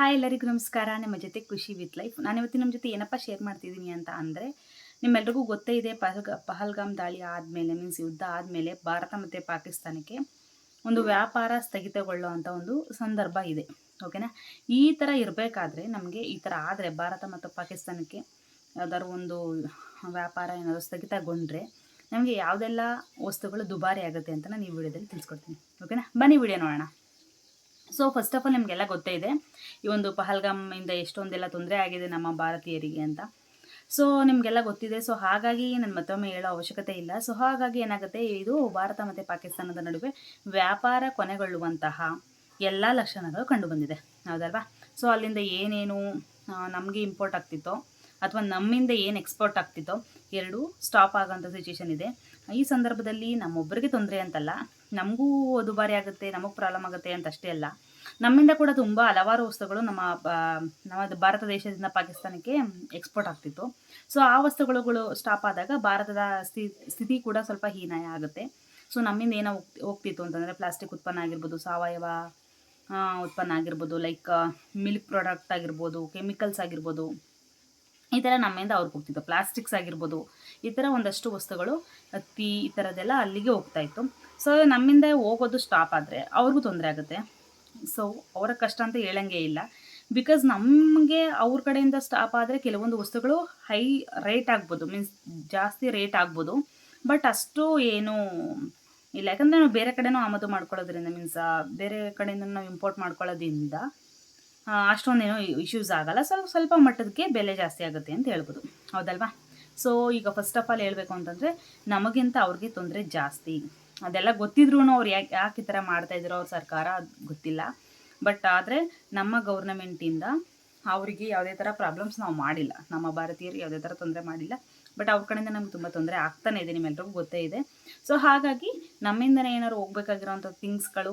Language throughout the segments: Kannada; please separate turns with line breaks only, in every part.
ಹಾಯ್ ಎಲ್ಲರಿಗೂ ನಮಸ್ಕಾರ. ನಿಮ್ಮ ಜೊತೆ ಖುಷಿ ವಿತ್ ಲೈಫ್. ನಾನು ಇವತ್ತಿನ ನಮ್ಮ ಜೊತೆ ಏನಪ್ಪ ಶೇರ್ ಮಾಡ್ತಿದ್ದೀನಿ ಅಂತ ಅಂದರೆ, ನಿಮ್ಮೆಲ್ರಿಗೂ ಗೊತ್ತೇ ಇದೆ ಪಹಲ್ಗ ಪಹಲ್ಗಾಮ್ ದಾಳಿ ಆದಮೇಲೆ ಮೀನ್ಸ್ ಯುದ್ಧ ಆದಮೇಲೆ ಭಾರತ ಮತ್ತು ಪಾಕಿಸ್ತಾನಕ್ಕೆ ಒಂದು ವ್ಯಾಪಾರ ಸ್ಥಗಿತಗೊಳ್ಳೋ ಸ್ಥಗಿತಗೊಳ್ಳುವಂಥ ಒಂದು ಸಂದರ್ಭ ಇದೆ. ಓಕೆನಾ ಈ ಥರ ಇರಬೇಕಾದ್ರೆ ನಮಗೆ ಈ ಥರ ಆದರೆ ಭಾರತ ಮತ್ತು ಪಾಕಿಸ್ತಾನಕ್ಕೆ ಯಾವ್ದಾದ್ರು ಒಂದು ವ್ಯಾಪಾರ ಏನಾದರೂ ಸ್ಥಗಿತಗೊಂಡ್ರೆ ನಮಗೆ ಯಾವುದೆಲ್ಲ ವಸ್ತುಗಳು ದುಬಾರಿ ಆಗುತ್ತೆ ಅಂತ ನಾನು ಈ ವಿಡಿಯೋದಲ್ಲಿ ತಿಳಿಸ್ಕೊಡ್ತೀನಿ. ಓಕೆನಾ ಬನ್ನಿ ವಿಡಿಯೋ ನೋಡೋಣ. ಸೊ ಫಸ್ಟ್ ಆಫ್ ಆಲ್ ನಿಮಗೆಲ್ಲ ಗೊತ್ತೇ ಇದೆ. ಈ ಒಂದು ಪಹಲ್ಗಾಮಿಂದ ಎಷ್ಟೊಂದೆಲ್ಲ ತೊಂದರೆ ಆಗಿದೆ ನಮ್ಮ ಭಾರತೀಯರಿಗೆ ಅಂತ. ಸೊ ನಿಮಗೆಲ್ಲ ಗೊತ್ತಿದೆ. ಸೊ ಹಾಗಾಗಿ ನಾನು ಮತ್ತೊಮ್ಮೆ ಹೇಳೋ ಅವಶ್ಯಕತೆ ಇಲ್ಲ. ಸೊ ಹಾಗಾಗಿ ಏನಾಗುತ್ತೆ? ಇದು ಭಾರತ ಮತ್ತು ಪಾಕಿಸ್ತಾನದ ನಡುವೆ ವ್ಯಾಪಾರ ಕೊನೆಗೊಳ್ಳುವಂತಹ ಎಲ್ಲ ಲಕ್ಷಣಗಳು ಕಂಡುಬಂದಿದೆ ಹೌದಲ್ವಾ? ಸೊ ಅಲ್ಲಿಂದ ಏನೇನು ನಮಗೆ ಇಂಪೋರ್ಟ್ ಆಗ್ತಿತ್ತೋ ಅಥವಾ ನಮ್ಮಿಂದ ಏನು ಎಕ್ಸ್ಪೋರ್ಟ್ ಆಗ್ತಿತ್ತೋ ಎರಡೂ ಸ್ಟಾಪ್ ಆಗೋಂಥ ಸಿಚುವೇಶನ್ ಇದೆ. ಈ ಸಂದರ್ಭದಲ್ಲಿ ನಮ್ಮೊಬ್ಬರಿಗೆ ತೊಂದರೆ ಅಂತಲ್ಲ. ನಮಗೂ ದುಬಾರಿ ಆಗುತ್ತೆ, ನಮಗೆ ಪ್ರಾಬ್ಲಮ್ ಆಗುತ್ತೆ ಅಂತ ಅಷ್ಟೇ ಅಲ್ಲ. ನಮ್ಮಿಂದ ಕೂಡ ತುಂಬ ಹಲವಾರು ವಸ್ತುಗಳು ನಮ್ಮ ನಮ್ಮ ಭಾರತ ದೇಶದಿಂದ ಪಾಕಿಸ್ತಾನಕ್ಕೆ ಎಕ್ಸ್ಪೋರ್ಟ್ ಆಗ್ತಿತ್ತು. ಸೊ ಆ ವಸ್ತುಗಳು ಸ್ಟಾಪ್ ಆದಾಗ ಭಾರತದ ಸ್ಥಿತಿ ಕೂಡ ಸ್ವಲ್ಪ ಹೀನಾಯ ಆಗುತ್ತೆ. ಸೊ ನಮ್ಮಿಂದ ಏನೋ ಹೋಗ್ತಿತ್ತು ಅಂತಂದರೆ ಪ್ಲಾಸ್ಟಿಕ್ ಉತ್ಪನ್ನ ಆಗಿರ್ಬೋದು, ಸಾವಯವ ಉತ್ಪನ್ನ ಆಗಿರ್ಬೋದು ಲೈಕ್ ಮಿಲ್ಕ್ ಪ್ರಾಡಕ್ಟ್ ಆಗಿರ್ಬೋದು ಕೆಮಿಕಲ್ಸ್ ಆಗಿರ್ಬೋದು ಈ ಥರ ನಮ್ಮಿಂದ ಅವ್ರಿಗೆ ಹೋಗ್ತಿತ್ತು ಪ್ಲಾಸ್ಟಿಕ್ಸ್ ಆಗಿರ್ಬೋದು, ಈ ಥರ ಒಂದಷ್ಟು ವಸ್ತುಗಳು ಹತ್ತಿ ಈ ಥರದ್ದೆಲ್ಲ ಅಲ್ಲಿಗೆ ಹೋಗ್ತಾ ಇತ್ತು. ಸೊ ನಮ್ಮಿಂದ ಹೋಗೋದು ಸ್ಟಾಪ್ ಆದರೆ ಅವ್ರಿಗೂ ತೊಂದರೆ ಆಗುತ್ತೆ. ಸೊ ಅವರ ಕಷ್ಟ ಅಂತ ಹೇಳಂಗೆ ಇಲ್ಲ. ಬಿಕಾಸ್ ನಮಗೆ ಅವ್ರ ಕಡೆಯಿಂದ ಸ್ಟಾಪ್ ಆದರೆ ಕೆಲವೊಂದು ವಸ್ತುಗಳು ಹೈ ರೇಟ್ ಆಗ್ಬೋದು ಮೀನ್ಸ್ ಜಾಸ್ತಿ ರೇಟ್ ಆಗ್ಬೋದು. ಬಟ್ ಅಷ್ಟು ಏನು ಇಲ್ಲ. ಯಾಕಂದರೆ ನಾವು ಬೇರೆ ಕಡೆನೂ ಆಮದು ಮಾಡ್ಕೊಳ್ಳೋದ್ರಿಂದ ಮೀನ್ಸ್ ಬೇರೆ ಕಡೆಯಿಂದ ನಾವು ಇಂಪೋರ್ಟ್ ಮಾಡ್ಕೊಳ್ಳೋದ್ರಿಂದ ಅಷ್ಟೊಂದೇನೋ ಇಶ್ಯೂಸ್ ಆಗಲ್ಲ. ಸ್ವಲ್ಪ ಸ್ವಲ್ಪ ಮಟ್ಟದಕ್ಕೆ ಬೆಲೆ ಜಾಸ್ತಿ ಆಗುತ್ತೆ ಅಂತ ಹೇಳ್ಬೋದು. ಹೌದಲ್ವಾ? ಸೊ ಈಗ ಫಸ್ಟ್ ಆಫ್ ಆಲ್ ಹೇಳಬೇಕು ಅಂತಂದರೆ, ನಮಗಿಂತ ಅವ್ರಿಗೆ ತೊಂದರೆ ಜಾಸ್ತಿ. ಅದೆಲ್ಲ ಗೊತ್ತಿದ್ರೂ ಅವ್ರು ಯಾಕೆ ಯಾಕೆ ಈ ಥರ ಮಾಡ್ತಾಯಿದ್ರು ಅವ್ರ ಸರ್ಕಾರ ಅದು ಗೊತ್ತಿಲ್ಲ. ಬಟ್ ಆದರೆ ನಮ್ಮ ಗೌರ್ನಮೆಂಟಿಂದ ಅವರಿಗೆ ಯಾವುದೇ ಥರ ಪ್ರಾಬ್ಲಮ್ಸ್ ನಾವು ಮಾಡಿಲ್ಲ. ನಮ್ಮ ಭಾರತೀಯರು ಯಾವುದೇ ಥರ ತೊಂದರೆ ಮಾಡಿಲ್ಲ. ಬಟ್ ಅವ್ರ ಕಡೆಯಿಂದ ನಮ್ಗೆ ತುಂಬ ತೊಂದರೆ ಆಗ್ತಾನೆ ಇದೆ, ನಿಮ್ಮೆಲ್ರಿಗೂ ಗೊತ್ತೇ ಇದೆ. ಸೊ ಹಾಗಾಗಿ ನಮ್ಮಿಂದನೇ ಏನಾದ್ರು ಹೋಗ್ಬೇಕಾಗಿರೋವಂಥ ಥಿಂಗ್ಸ್ಗಳು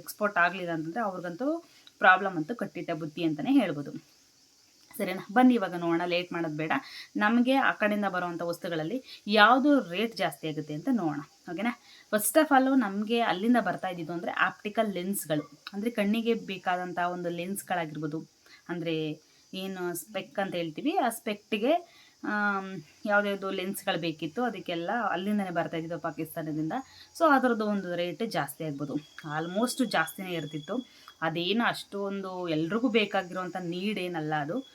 ಎಕ್ಸ್ಪೋರ್ಟ್ ಆಗಲಿಲ್ಲ ಅಂತಂದರೆ ಅವ್ರಿಗಂತೂ ಪ್ರಾಬ್ಲಮ್ ಅಂತೂ ಕಟ್ಟಿಟ್ಟ ಬುದ್ಧಿ ಅಂತಲೇ ಹೇಳ್ಬೋದು. ಸರಿನಾ? ಬನ್ನಿ ಇವಾಗ ನೋಡೋಣ, ಲೇಟ್ ಮಾಡೋದು ಬೇಡ. ನಮಗೆ ಆ ಕಡೆಯಿಂದ ಬರುವಂಥ ವಸ್ತುಗಳಲ್ಲಿ ಯಾವುದು ರೇಟ್ ಜಾಸ್ತಿ ಆಗುತ್ತೆ ಅಂತ ನೋಡೋಣ. ಓಕೆನಾ? ಫಸ್ಟ್ ಆಫ್ ಆಲು ನಮಗೆ ಅಲ್ಲಿಂದ ಬರ್ತಾ ಇದ್ದಿದ್ದು ಅಂದರೆ ಆಪ್ಟಿಕಲ್ ಲೆನ್ಸ್ಗಳು ಅಂದರೆ ಕಣ್ಣಿಗೆ ಬೇಕಾದಂಥ ಒಂದು ಲೆನ್ಸ್ಗಳಾಗಿರ್ಬೋದು ಅಂದರೆ ಏನು ಸ್ಪೆಕ್ ಅಂತ ಹೇಳ್ತೀವಿ, ಆ ಸ್ಪೆಕ್ಟಿಗೆ ಯಾವುದ್ಯಾವುದು ಲೆನ್ಸ್ಗಳು ಬೇಕಿತ್ತು, ಅದಕ್ಕೆಲ್ಲ ಅಲ್ಲಿಂದನೇ ಬರ್ತಾ ಇದ್ದಿದ್ದು ಪಾಕಿಸ್ತಾನದಿಂದ. ಸೊ ಅದರದ್ದು ಒಂದು ರೇಟ್ ಜಾಸ್ತಿ ಆಗ್ಬೋದು. ಆಲ್ಮೋಸ್ಟ್ ಜಾಸ್ತಿನೇ ಇರ್ತಿತ್ತು. ಅದೇನು ಅಷ್ಟೊಂದು ಎಲ್ರಿಗೂ ಬೇಕಾಗಿರುವಂಥ ನೀಡ್ ಏನಲ್ಲ ಅದು.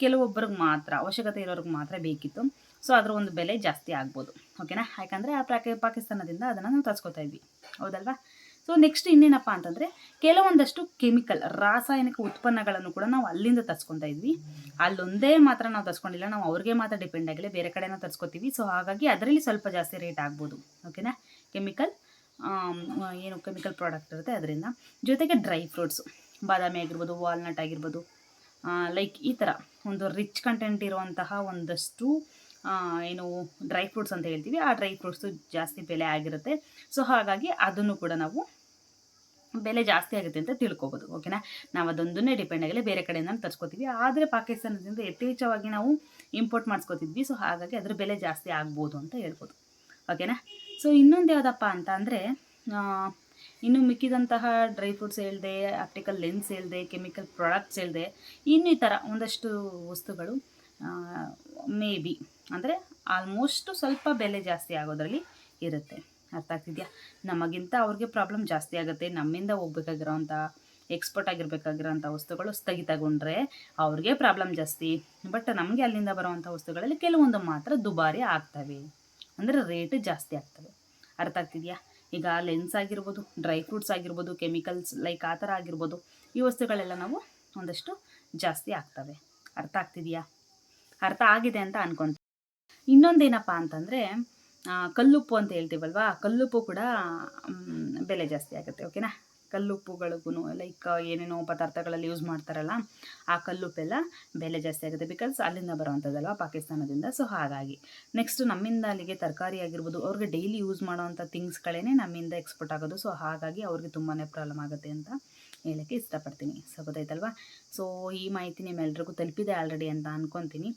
ಕೆಲವೊಬ್ಬರಿಗೆ ಮಾತ್ರ, ಅವಶ್ಯಕತೆ ಇರೋರಿಗೆ ಮಾತ್ರ ಬೇಕಿತ್ತು. ಸೊ ಅದರ ಒಂದು ಬೆಲೆ ಜಾಸ್ತಿ ಆಗ್ಬೋದು. ಓಕೆನಾ ಯಾಕಂದರೆ ಆ ಪ್ರಾಕ ಪಾಕಿಸ್ತಾನದಿಂದ ಅದನ್ನು ನಾವು ತರ್ಸ್ಕೊತಾ ಇದ್ವಿ. ಹೌದಲ್ವಾ? ಸೊ ನೆಕ್ಸ್ಟ್ ಇನ್ನೇನಪ್ಪ ಅಂತಂದರೆ, ಕೆಲವೊಂದಷ್ಟು ಕೆಮಿಕಲ್ ರಾಸಾಯನಿಕ ಉತ್ಪನ್ನಗಳನ್ನು ಕೂಡ ನಾವು ಅಲ್ಲಿಂದ ತರ್ಸ್ಕೊತಾ ಇದ್ವಿ. ಅಲ್ಲೊಂದೇ ಮಾತ್ರ ನಾವು ತರ್ಸ್ಕೊಂಡಿಲ್ಲ. ನಾವು ಅವ್ರಿಗೆ ಮಾತ್ರ ಡಿಪೆಂಡ್ ಆಗಿಲ್ಲ. ಬೇರೆ ಕಡೆನೂ ತರ್ಸ್ಕೊತೀವಿ. ಸೊ ಹಾಗಾಗಿ ಅದರಲ್ಲಿ ಸ್ವಲ್ಪ ಜಾಸ್ತಿ ರೇಟ್ ಆಗ್ಬೋದು. ಓಕೆನಾ ಕೆಮಿಕಲ್ ಏನು ಕೆಮಿಕಲ್ ಪ್ರಾಡಕ್ಟ್ ಇರುತ್ತೆ ಅದರಿಂದ. ಜೊತೆಗೆ ಡ್ರೈ ಫ್ರೂಟ್ಸು ಬಾದಾಮಿ ಆಗಿರ್ಬೋದು ವಾಲ್ನಟ್ ಆಗಿರ್ಬೋದು ಲೈಕ್ ಈ ಥರ ಒಂದು ರಿಚ್ ಕಂಟೆಂಟ್ ಇರುವಂತಹ ಒಂದಷ್ಟು ಏನು ಡ್ರೈ ಫ್ರೂಟ್ಸ್ ಅಂತ ಹೇಳ್ತೀವಿ. ಆ ಡ್ರೈ ಫ್ರೂಟ್ಸು ಜಾಸ್ತಿ ಬೆಲೆ ಆಗಿರುತ್ತೆ. ಸೊ ಹಾಗಾಗಿ ಅದನ್ನು ಕೂಡ ನಾವು ಬೆಲೆ ಜಾಸ್ತಿ ಆಗುತ್ತೆ ಅಂತ ತಿಳ್ಕೊಬೋದು. ಓಕೆನಾ ನಾವು ಅದೊಂದನ್ನೇ ಡಿಪೆಂಡ್ ಆಗಿಲ್ಲ. ಬೇರೆ ಕಡೆಯಿಂದ ತರ್ಸ್ಕೊತೀವಿ. ಆದರೆ ಪಾಕಿಸ್ತಾನದಿಂದ ಯಥೇಚ್ಛವಾಗಿ ನಾವು ಇಂಪೋರ್ಟ್ ಮಾಡಿಸ್ಕೋತಿದ್ವಿ. ಸೊ ಹಾಗಾಗಿ ಅದ್ರ ಬೆಲೆ ಜಾಸ್ತಿ ಆಗ್ಬೋದು ಅಂತ ಹೇಳ್ಬೋದು. ಓಕೆನಾ ಸೊ ಇನ್ನೊಂದು ಯಾವುದಪ್ಪ ಅಂತ ಅಂದರೆ ಇನ್ನು ಮಿಕ್ಕಿದಂತಹ ಡ್ರೈ ಫ್ರೂಟ್ಸ್ ಹೇಳಿದೆ ಆಪ್ಟಿಕಲ್ ಲೆನ್ಸ್ ಹೇಳಿದೆ ಕೆಮಿಕಲ್ ಪ್ರಾಡಕ್ಟ್ಸ್ ಹೇಳಿದೆ, ಇನ್ನೂ ಈ ಥರ ಒಂದಷ್ಟು ವಸ್ತುಗಳು ಮೇ ಬಿ ಅಂದರೆ ಆಲ್ಮೋಸ್ಟು ಸ್ವಲ್ಪ ಬೆಲೆ ಜಾಸ್ತಿ ಆಗೋದ್ರಲ್ಲಿ ಇರುತ್ತೆ. ಅರ್ಥ ಆಗ್ತಿದೆಯಾ? ನಮಗಿಂತ ಅವ್ರಿಗೆ ಪ್ರಾಬ್ಲಮ್ ಜಾಸ್ತಿ ಆಗುತ್ತೆ. ನಮ್ಮಿಂದ ಹೋಗ್ಬೇಕಾಗಿರೋವಂಥ ಎಕ್ಸ್ಪೋರ್ಟ್ ಆಗಿರಬೇಕಾಗಿರೋಂಥ ವಸ್ತುಗಳು ಸ್ಥಗಿತಗೊಂಡ್ರೆ ಅವ್ರಿಗೆ ಪ್ರಾಬ್ಲಮ್ ಜಾಸ್ತಿ. ಬಟ್ ನಮಗೆ ಅಲ್ಲಿಂದ ಬರುವಂಥ ವಸ್ತುಗಳಲ್ಲಿ ಕೆಲವೊಂದು ಮಾತ್ರ ದುಬಾರಿ ಆಗ್ತವೆ. ಅಂದರೆ ರೇಟ್ ಜಾಸ್ತಿ ಆಗ್ತವೆ ಅರ್ಥ ಆಗ್ತಿದೆಯಾ? ಈಗ ಲೆನ್ಸ್ ಆಗಿರ್ಬೋದು ಡ್ರೈ ಫ್ರೂಟ್ಸ್ ಆಗಿರ್ಬೋದು ಕೆಮಿಕಲ್ಸ್ ಲೈಕ್ ಆ ಥರ ಆಗಿರ್ಬೋದು, ಈ ವಸ್ತುಗಳೆಲ್ಲ ನಾವು ಒಂದಷ್ಟು ಜಾಸ್ತಿ ಆಗ್ತವೆ. ಅರ್ಥ ಆಗ್ತಿದೆಯಾ? ಅರ್ಥ ಆಗಿದೆ ಅಂತ ಅನ್ಕೊಂತ ಇನ್ನೊಂದೇನಪ್ಪ ಅಂತಂದರೆ ಕಲ್ಲುಪ್ಪು ಅಂತ ಹೇಳ್ತೀವಲ್ವಾ? ಕಲ್ಲುಪ್ಪು ಕೂಡ ಬೆಲೆ ಜಾಸ್ತಿ ಆಗುತ್ತೆ ಓಕೆನಾ ಕಲ್ಲುಪ್ಪುಗಳಿಗೂ ಲೈಕ್ ಏನೇನೋ ಪದಾರ್ಥಗಳಲ್ಲಿ ಯೂಸ್ ಮಾಡ್ತಾರಲ್ಲ, ಆ ಕಲ್ಲುಪ್ಪೆಲ್ಲ ಬೆಲೆ ಜಾಸ್ತಿ ಆಗುತ್ತೆ. ಬಿಕಾಸ್ ಅಲ್ಲಿಂದ ಬರೋವಂಥದ್ದಲ್ವ ಪಾಕಿಸ್ತಾನದಿಂದ. ಸೊ ಹಾಗಾಗಿ ನೆಕ್ಸ್ಟ್ ನಮ್ಮಿಂದ ಅಲ್ಲಿಗೆ ತರಕಾರಿ ಆಗಿರ್ಬೋದು, ಅವ್ರಿಗೆ ಡೈಲಿ ಯೂಸ್ ಮಾಡೋವಂಥ ಥಿಂಗ್ಸ್ಗಳೇ ನಮ್ಮಿಂದ ಎಕ್ಸ್ಪೋರ್ಟ್ ಆಗೋದು. ಸೊ ಹಾಗಾಗಿ ಅವ್ರಿಗೆ ತುಂಬಾ ಪ್ರಾಬ್ಲಮ್ ಆಗುತ್ತೆ ಅಂತ ಹೇಳೋಕ್ಕೆ ಇಷ್ಟಪಡ್ತೀನಿ. ಸೊ ಗೊತ್ತಾಯ್ತಲ್ವಾ? ಸೊ ಈ ಮಾಹಿತಿ ನಿಮ್ಮೆಲ್ರಿಗೂ ತಲುಪಿದೆ ಆಲ್ರೆಡಿ ಅಂತ ಅಂದ್ಕೊತೀನಿ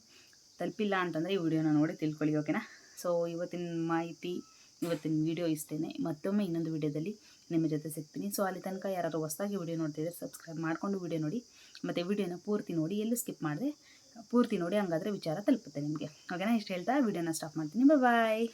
ತಲುಪಿಲ್ಲ ಅಂತಂದರೆ ಈ ವಿಡಿಯೋನ ನೋಡಿ ತಿಳ್ಕೊಳ್ಳಿ ಓಕೆನಾ ಸೊ ಇವತ್ತಿನ ಮಾಹಿತಿ, ಇವತ್ತಿನ ವಿಡಿಯೋ ಇಷ್ಟೇ ಮತ್ತೊಮ್ಮೆ ಇನ್ನೊಂದು ವಿಡಿಯೋದಲ್ಲಿ ನಿಮ್ಮ ಜೊತೆ ಸಿಗ್ತೀನಿ. ಸೊ ಅಲ್ಲಿ ತನಕ ಯಾರಾದರೂ ಹೊಸ್ದಾಗಿ ವಿಡಿಯೋ ನೋಡ್ತಿದ್ರೆ ಸಬ್ಸ್ಕ್ರೈಬ್ ಮಾಡಿಕೊಂಡು ವಿಡಿಯೋ ನೋಡಿ. ಮತ್ತು ವಿಡಿಯೋನ ಪೂರ್ತಿ ನೋಡಿ, ಎಲ್ಲೂ ಸ್ಕಿಪ್ ಮಾಡಿದೆ, ಪೂರ್ತಿ ನೋಡಿ ಹಂಗಾದರೆ ವಿಚಾರ ತಲುಪುತ್ತೆ ನಿಮಗೆ. ಓಕೆನಾ ಇಷ್ಟು ಹೇಳ್ತಾ ವಿಡಿಯೋನ ಸ್ಟಾಪ್ ಮಾಡ್ತೀನಿ. ಬಾಯ್